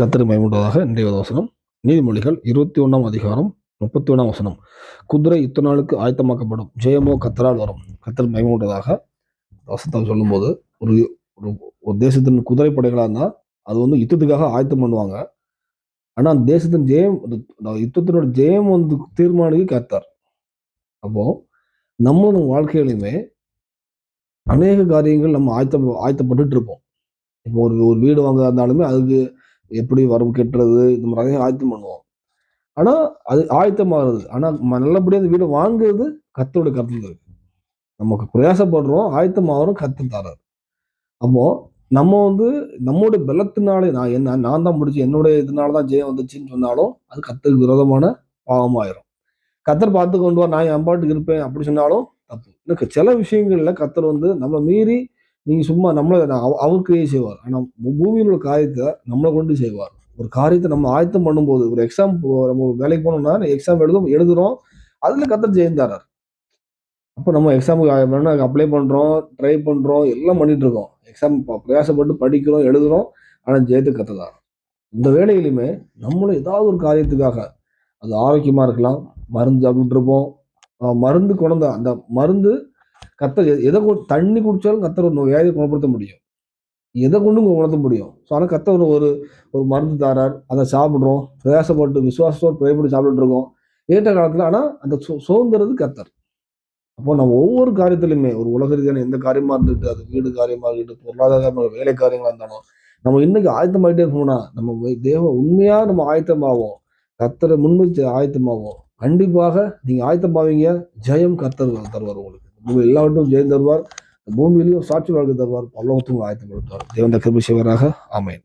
கத்தர் மயமுண்டதாக இன்றைய வசனம். நீதிமொழிகள் இருபத்தி ஒன்றாம் அதிகாரம் முப்பத்தி ஒன்றாம் வசனம். குதிரை இத்தனை நாளுக்கு ஆயத்தமாக்கப்படும். ஜெயமோ கத்தரால் வரும். கத்தர் மயமுண்டதாக வசத்தை சொல்லும்போது ஒரு ஒரு தேசத்தின் குதிரை படைகளாக இருந்தால் அது வந்து யுத்தத்துக்காக ஆயத்தம் பண்ணுவாங்க. ஆனால் அந்த தேசத்தின் ஜெயம் யுத்தத்தினோட ஜெயம் வந்து தீர்மானிக்கு கத்தார் அப்போது நம்ம வாழ்க்கையிலுமே அநேக காரியங்கள் நம்ம ஆயத்த ஆயத்தப்பட்டுட்டு இருப்போம். இப்போ ஒரு ஒரு வீடு வாங்க இருந்தாலுமே அதுக்கு எப்படி வரவு கெட்டுறது இந்த மாதிரி நிறைய ஆயத்தம் பண்ணுவோம். ஆனால் அது ஆயத்தமாகிறது ஆனா ஆனால் நல்லபடியாக அந்த வீடை வாங்குறது கத்தோட கருத்துல இருக்கு. நமக்கு பிரயாசப்படுறோம் ஆயத்தமாகறோம் கத்து தராரு. அப்போது நம்ம வந்து நம்மளுடைய பலத்தினாலே நான் என்ன நான் தான் முடிச்சு என்னுடைய இதனால தான் ஜெயம் வந்துச்சுன்னு சொன்னாலும் அது கத்தருக்கு விரோதமான பாவமாயிரும். கத்தர் பார்த்து கொண்டு வா நான் என் பாட்டுக்கு இருப்பேன் அப்படி சொன்னாலும் தப்பு. எனக்கு சில விஷயங்கள்ல கத்தர் வந்து நம்மளை மீறி நீங்கள் சும்மா நம்மளை அவ- செய்வார். ஆனால் பூமியில் உள்ள காரியத்தை நம்மளை கொண்டு செய்வார். ஒரு காரியத்தை நம்ம ஆயத்தம் பண்ணும்போது ஒரு எக்ஸாம் நம்ம ஒரு வேலைக்கு போனோம்னா எக்ஸாம் எழுதும் எழுதுகிறோம் அதில் கத்தர் ஜெயந்தாரார். அப்போ நம்ம எக்ஸாமுக்கு அப்ளை பண்ணுறோம் ட்ரை பண்ணுறோம் எல்லாம் பண்ணிட்டு இருக்கோம் எக்ஸாம் பிரயாசப்பட்டு படிக்கிறோம் எழுதுகிறோம் ஆனால் ஜெயத்து கத்ததான் இந்த வேலையிலுமே நம்மளும் ஏதாவது ஒரு காரியத்துக்காக அது ஆரோக்கியமாக இருக்கலாம் மருந்து சாப்பிட்டுருப்போம் மருந்து குழந்த அந்த மருந்து கத்தர் எதை கொண்டு தண்ணி குடித்தாலும் கத்தர் ஒரு வியாதியை குணப்படுத்த முடியும். எதை கொண்டும் குணப்படுத்த முடியும். ஸோ ஆனால் கத்தர் ஒரு ஒரு மருந்து தாரார் அதை சாப்பிட்றோம் பிரயாசப்பட்டு விசுவாசத்தோடு பிரயப்பட்டு சாப்பிட்டுட்டு இருக்கோம். ஏற்ற காலத்தில் ஆனால் அந்த சு- சுதந்திரது கத்தர். அப்போ நம்ம ஒவ்வொரு காரியத்திலுமே ஒரு உலக ரீதியான எந்த காரியமாக இருந்துட்டு அது வீடு காரியமாக இருக்கட்டும் பொருளாதார வேலை காரியங்களாக இருந்தாலும் நம்ம இன்னைக்கு ஆயத்தமாகிட்டே இருக்கணும்னா நம்ம தேவ உண்மையாக நம்ம ஆயத்தமாகும் கத்தரை முன்வச்சு ஆயத்தமாகவும் கண்டிப்பாக நீங்கள் ஆயத்தமாவீங்க. ஜெயம் கத்தர் தருவார் உங்களுக்கு. உங்கள் எல்லாவற்றும் ஜெயம் தருவார். பூமியிலையும் சாட்சி வாழ்க்கை தருவார். பல்லவத்தும் ஆயத்தப்படுத்துவார். தேவந்த கிருபி சிவராக அமையன்